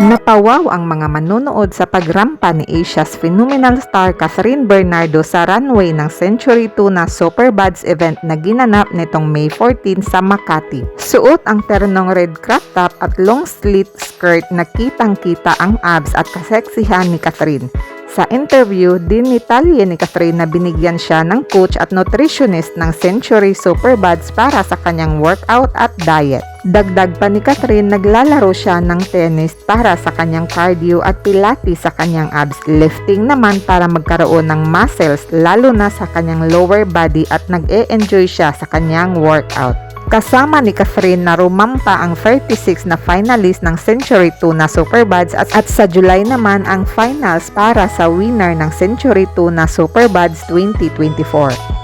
Napawaw ang mga manonood sa pagrampa ni Asia's phenomenal star Catherine Bernardo sa runway ng Century Tuna Superbuds event na ginanap nitong May 14 sa Makati. Suot ang ternong red crop top at long slit skirt na kitang-kita ang abs at kaseksihan ni Catherine. Sa interview, dinitalye ni Catherine na binigyan siya ng coach at nutritionist ng Century Superbuds para sa kanyang workout at diet. Dagdag pa ni Catherine, naglalaro siya ng tennis para sa kanyang cardio at pilates sa kanyang abs. Lifting naman para magkaroon ng muscles lalo na sa kanyang lower body at nag-e-enjoy siya sa kanyang workout. Kasama ni Catherine na rumampa ang 36 na finalist ng Century 2 na Superbuds at, at sa July naman ang finals para sa winner ng Century 2 na Superbuds 2024.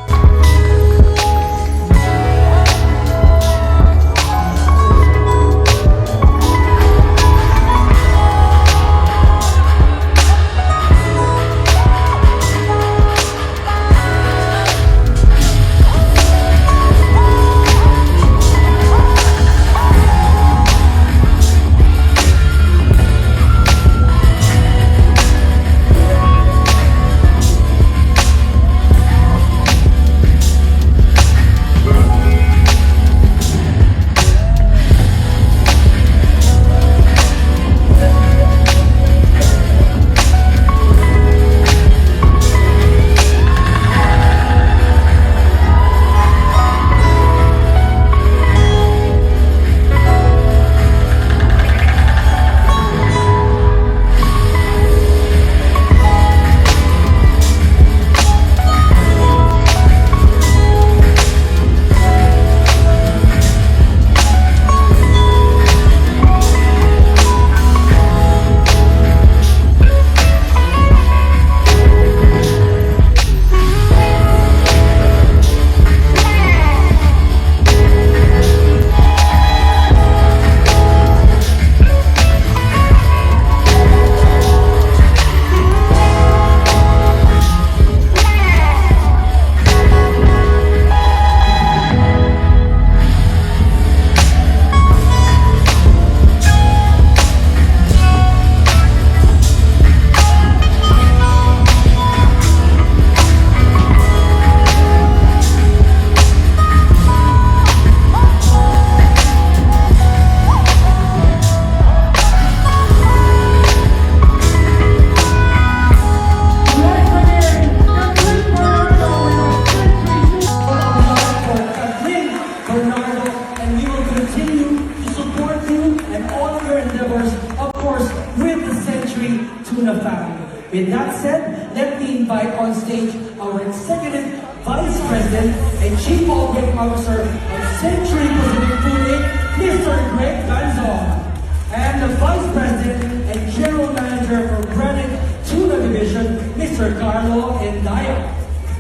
With that said, let me invite on stage our Executive Vice President and Chief Operating Officer of Century Pacific Food Inc., Mr. Greg Ganzon, and the Vice President and General Manager for Breaded Tuna Division, Mr. Carlo Endaya.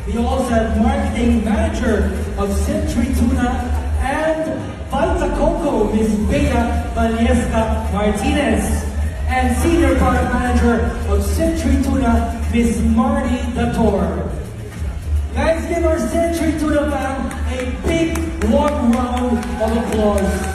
We also have marketing manager of Century Tuna and Vita Coco, Ms. Bea Valesca Martinez. And senior product manager of Century Tuna, Ms. Marty Dator. Guys, give our Century Tuna fam a big warm round of applause.